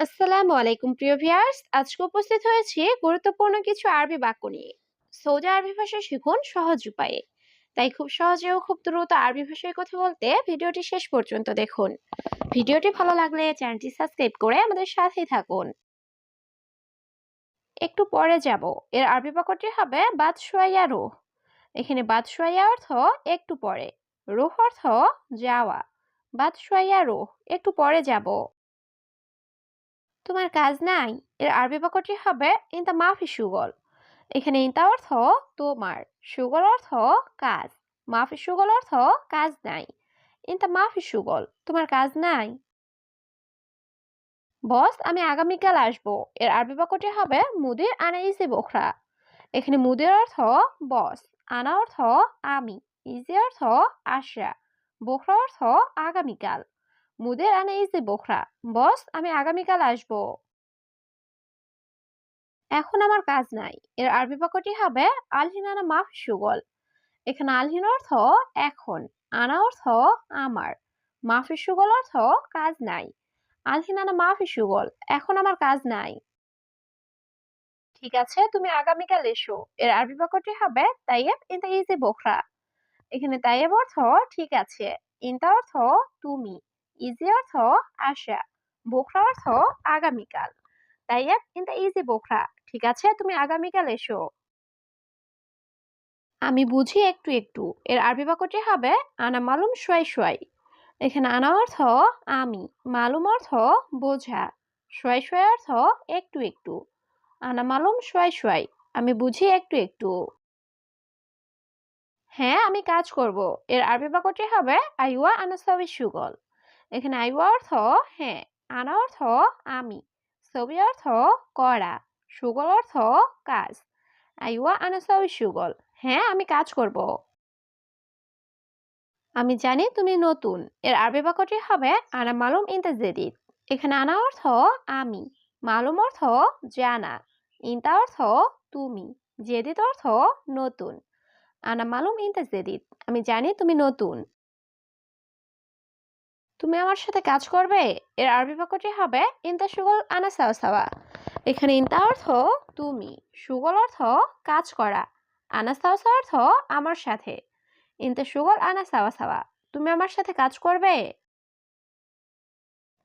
আসসালামু আলাইকুম, প্রিয় ভিউয়ার্স। আজকে উপস্থিত হয়েছি গুরুত্বপূর্ণ কিছু আরবি বাক্য নিয়ে। সৌদি আরবি ভাষা শিখুন সহজ উপায়ে। তাই খুব সহজে ও খুব দ্রুত আরবি ভাষায় কথা বলতে ভিডিওটি শেষ পর্যন্ত দেখুন। ভিডিওটি ভালো লাগলে চ্যানেলটি সাবস্ক্রাইব করে আমাদের সাথেই থাকুন। একটু পরে যাব। এর আরবি বাক্যটি হবে বাদশোয়া রুহ। এখানে বাদশোয়া অর্থ একটু পরে। রুহ অর্থ যাওয়া। বাদশোয়া রুহ, একটু পরে যাব। তোমার কাজ নাই, এর আরবি বাক্যটি হবে ইনতা মাফি সুগল এখানে ইনতা অর্থ তোমার সুগল অর্থ কাজ মাফি সুগল অর্থ কাজ নাই ইনতা মাফি সুগল তোমার কাজ নাই। বস, আমি আগামীকাল আসব। এর আরবি বাক্যটি হবে মুদির আনা ইসি বোখরা এখানে মুদির অর্থ বস আনা অর্থ আমি ইজি অর্থ আসা বোখরা অর্থ আগামীকাল মুদের আনা ইসি বোখরা। বস, আমি আগামীকাল আসব। এখন আমার কাজ নাই। এর আরবি বাক্যটি হবে, আলহিন আনা মাফ সুগল। এখানে আলহিন অর্থ, এখন। আনা অর্থ, আমার। মাফি সুগল অর্থ, কাজ নাই। আলহিন আনা মাফি সুগল, এখন আমার কাজ নাই। ঠিক আছে, তুমি আগামীকাল এসো। এর আরবি বাক্যটি হবে, তাইয়েব ইনতা ইজি বোখরা। এখানে তাইয়েব অর্থ, ঠিক আছে। ইনতা অর্থ, তুমি। ইজি অর্থ আশা বোখরা অর্থ আগামীকাল। তাইয়েব ইনতা ইজি বোখরা। ঠিক আছে, তুমি আগামীকাল এসো। আমি বুঝি একটু একটু। এর আরবি বাক্যটি হবে, আনা মালুম সোয়াই সোয়াই এখানে আনা অর্থ আমি মালুম অর্থ বোঝা সোয়াই সোয়াই অর্থ একটু একটু আনা মালুম সোয়াই সোয়াই আমি বুঝি একটু একটু। হ্যাঁ আমি কাজ করব। এর আরবি বাক্যটি হবে আইওয়া আনাসাবি সুগল এখানে আইওয়া অর্থ হ্যাঁ আনা অর্থ আমি, ছবি অর্থ করা, সুগল অর্থ কাজ, আই আইওয়া আনাসাবি সুগল হ্যাঁ আমি কাজ করব। আমি জানি তুমি নতুন, এর আরবি বাক্যটি হবে আনা মালুম ইনতা জেদিদ, এখানে আনা অর্থ আমি, মালুম অর্থ জানা, ইনতা অর্থ তুমি, জেদিদ অর্থ নতুন, আনা মালুম ইনতা জেদিদ, আমি জানি তুমি নতুন। তুমি আমার সাথে কাজ করবে? এর আরবি বাক্যটি হবে ইনতা সুগল আনা সাওয়া এখানে ইনতা অর্থ তুমি সুগল অর্থ কাজ করা আনা সাওয়া অর্থ আমার সাথে ইনতা সুগল আনা সাওয়া তুমি আমার সাথে কাজ করবে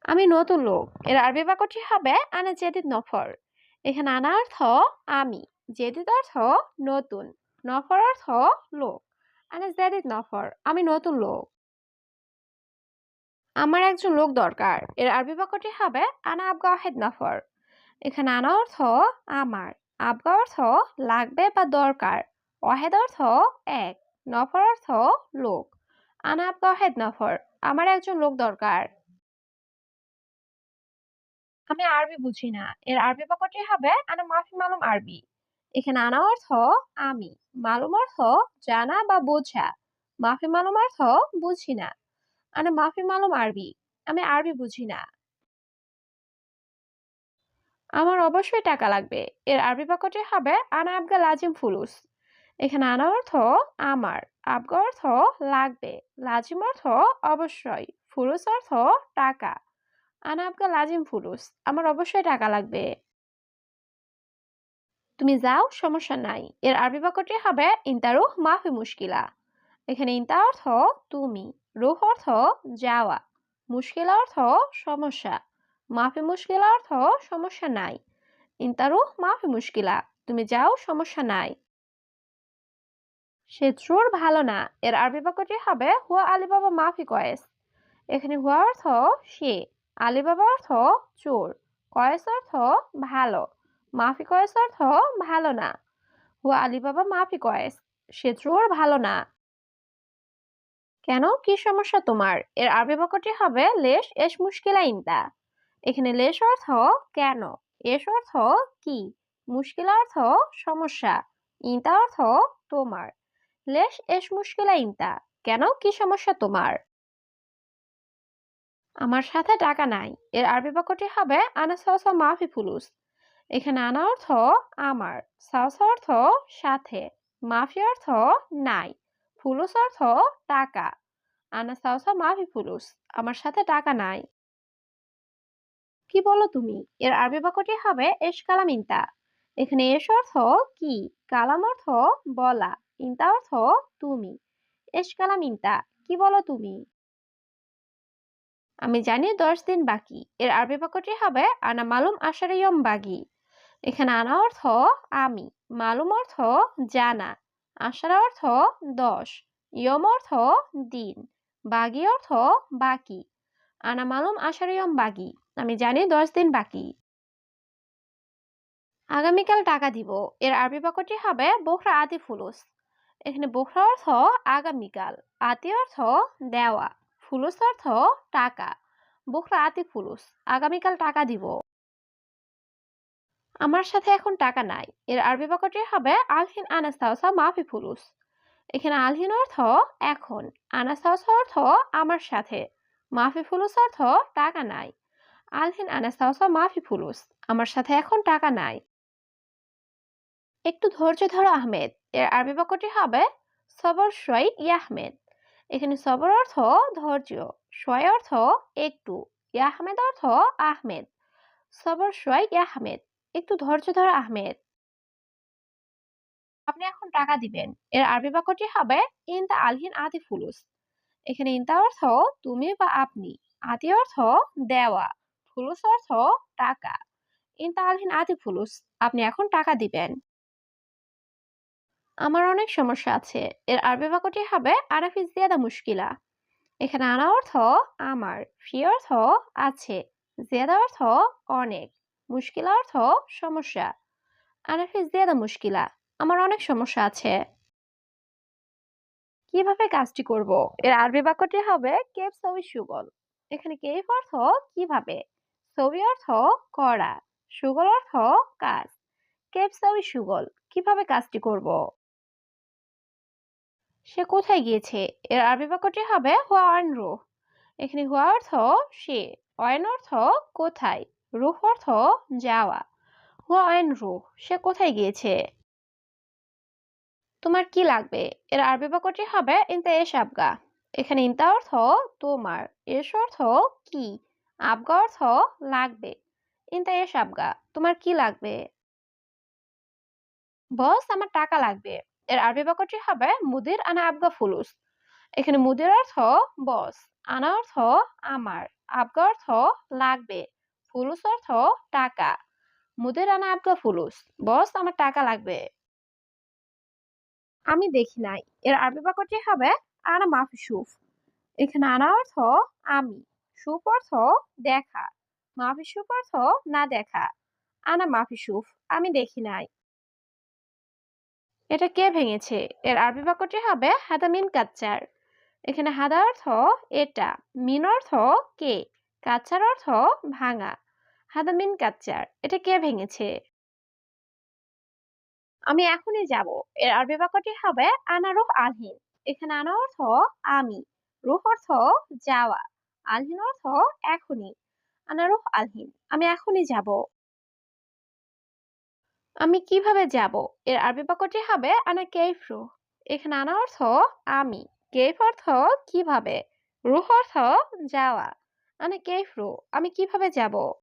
আমি নতুন লোক। এর আরবি বাক্যটি হবে আনা জেদিদ নফর এখানে আনা অর্থ আমি জেদিদ অর্থ নতুন নফর অর্থ লোক আনা জেদিদ নফর আমি নতুন লোক আমার একজন লোক দরকার। এর আরবি বাক্যটি হবে, আনা আবগা ওয়াহেদ নফর। এখানে আনা অর্থ আমার। আবগা অর্থ লাগবে বা দরকার। ওয়াহেদ অর্থ এক। নফর অর্থ লোক। আনা আবগা ওয়াহেদ নফর। আমার একজন লোক দরকার। আমি আরবি বুঝি না। এর আরবি বাক্যটি হবে, আনা মাফি মালুম আরবি। এখানে আনা অর্থ আমি। মালুম অর্থ জানা বা বোঝা। মাফি মালুম অর্থ বুঝি না। আনা মাফি মালুম আরবি। আমি আরবি বুঝি না। আমার অবশ্যই টাকা লাগবে। এর আরবি বাক্যটি হবে, আনা আবগা লাজিম ফুলুস। এখানে আনা অর্থ আমার। আবগা অর্থ লাগবে। লাজিম অর্থ অবশ্যই। ফুলুস অর্থ টাকা। আনা আবগা লাজিম ফুলুস। আমার অবশ্যই টাকা লাগবে। তুমি যাও, সমস্যা নাই। এর আরবি বাক্যটি হবে, ইন্তারুহ মাফি মুশকিলা। এখানে ইন্তা অর্থ তুমি। রুহ অর্থ যাওয়া, মুশকিল অর্থ সমস্যা, মাফি মুশকিল অর্থ সমস্যা নাই। ইন্তারুহ মাফি মুশকিলা, তুমি যাও, সমস্যা নাই। সে চোর ভালো না, এর আরবি বাক্যটি হবে, হুয়া আলিবাবা মাফি কয়েস। এখানে হুয়া অর্থ সে আলিবাবা অর্থ চোর, কয়েস অর্থ ভালো, মাফি কয়েস অর্থ ভালো না। হুয়া আলিবাবা মাফি কয়েস সে চোর ভালো না। কেন? কি সমস্যা তোমার? এর আরবি বাক্যটি হবে লেশ এস মুশকিলা ইনতা এখানে লেশ অর্থ কেন? এস অর্থ কি? মুশকিলা অর্থ সমস্যা। ইনতা অর্থ তোমার। লেশ এস মুশকিলা ইনতা কেন? কি সমস্যা তোমার? আমার সাথে টাকা নাই। এর আরবি বাক্যটি হবে আনা সাওসা মাফি ফুলুস। এখানে আনা অর্থ আমার। সাওসা অর্থ সাথে। মাফি অর্থ নাই। ফুলুস অর্থ টাকা। আনা সাওসা মাফি ফুলুস আমার সাথে টাকা নাই। কি বলো তুমি? এর আরবি বাক্যটি হবে এস কালাম ইনতা। এখানে এস অর্থ কি? কালাম অর্থ বলা, ইনতা অর্থ তুমি। এস কালাম ইনতা, কি বলো তুমি? আমি জানি দশ দিন বাকি। এর আরবি বাক্যটি হবে আনা মালুম আশারিয়ম বাগি। এখানে আনা অর্থ আমি, মালুম অর্থ জানা। আশারা অর্থ দশ, ইয়ম অর্থ দিন, বাগি অর্থ বাকি। আনা মালুম আশারিয়ম বাগি। আমি জানি দশ দিন বাকি। আগামীকাল টাকা দিব। এর আরবি বাক্যটি হবে বোখরা আতি ফুলুস। এখানে বোখরা অর্থ আগামীকাল আতি অর্থ দেওয়া, ফুলুস অর্থ টাকা। বোখরা আতি ফুলুস। আগামীকাল টাকা দিব। আমার সাথে এখন টাকা নাই। এর আরবি বাক্যটি হবে আলহিন আনাস্তাউসা মাফি ফুলুস এখানে আলহিন অর্থ এখন আনাস্তাউসা অর্থ আমার সাথে মাফি ফুলুস অর্থ টাকা নাই। আলহিন আনাস্তাউসা মাফি ফুলুস আমার সাথে এখন টাকা নাই। একটু ধৈর্য ধরো আহমেদ, এর আরবি বাক্যটি হবে সবর শয় ইয়াহমেদ এখানে সবর অর্থ ধৈর্য শয় অর্থ একটু ইয়াহমেদ অর্থ আহমেদ। সবর শয় ইয়াহমেদ একটু ধৈর্য ধরো আহমেদ। আপনি এখন টাকা দিবেন। এর আরবি বাক্যটি হবে ইনতা আলহিন আতি ফুলুস। এখানে ইনতা অর্থ তুমি বা আপনি। আতি অর্থ দেওয়া। ফুলুস অর্থ টাকা। ইনতা আলহিন আতি ফুলুস, আপনি এখন টাকা দিবেন। আমার অনেক সমস্যা আছে। এর আরবি বাক্যটি হবে আরাফি জিয়াদা মুশকিলা। এখানে আনা অর্থ আমার, ফি অর্থ আছে। জিয়াদা অর্থ অনেক। মুশকিলা অর্থ? সমস্যা। আরাফি জিয়াদা মুশকিলা। আমার অনেক সমস্যা আছে। কীভাবে কাজটি করব? এর আরবি বাক্যটি হবে, কেপ সবি সুগল এখানে কেপ অর্থ, কীভাবে ছবি অর্থ, করা সুগল অর্থ, কাজ কেপ সবি সুগল কীভাবে কাজটি করব? সে কোথায় গিয়েছে? এর আরবি বাক্যটি হবে হুয়া অয়ন রুহ এখানে হুয়া অর্থ, সে অয়ন অর্থ, কোথায় রুহ অর্থ যাওয়া। হুয়া অয়ন রুহ, সে কোথায় গিয়েছে? তোমার কি লাগবে? এর আরবি বাক্যটি হবে ইনতা এস আবগা। এখানে ইনতা অর্থ তোমার, এস অর্থ কি? আবগা অর্থ লাগবে। ইনতা এস আবগা, তোমার কি লাগবে? বস, আমার টাকা লাগবে। এর আরবি বাক্যটি হবে মুদির আনা আবগা ফুলুস। এখানে মুদির অর্থ বস, আনা অর্থ আমার, আবগা অর্থ লাগবে। ফুলুস অর্থ টাকা। মুদির আনা আবগা ফুলুস বস, আমার টাকা লাগবে। আমি দেখি নাই। এর আরবি বাক্যটি হবে, আনা মাফি সুফ। এখানে আনা অর্থ, আমি। সুফ অর্থ, দেখা। মাফি সুফ অর্থ, না দেখা। আনা মাফি সুফ। আমি দেখি নাই। এটা কে ভেঙেছে? এর আরবি বাক্যটি হবে, হাদা মিন কাচ্চার। এখানে হাদা অর্থ, এটা। মিন অর্থ, কে? কাচ্চার অর্থ ভাঙা। হাদা মিন কাচ্চার এটা কে ভেঙেছে? আমি এখনই যাব। এর আরবি বাক্যটি হবে আনা রুহ আলহিন। এখানে আনা অর্থ আমি, রুহ অর্থ যাওয়া, আলহিন অর্থ এখনই। আনা রুহ আলহিন, আমি এখনই যাব। আমি কীভাবে যাব? এর আরবি বাক্যটি হবে আনা কেইফ রুহ। এখানে আনা অর্থ আমি, কেইফ অর্থ কীভাবে? রুহ অর্থ যাওয়া। আনা কেফরু আমি কীভাবে যাব?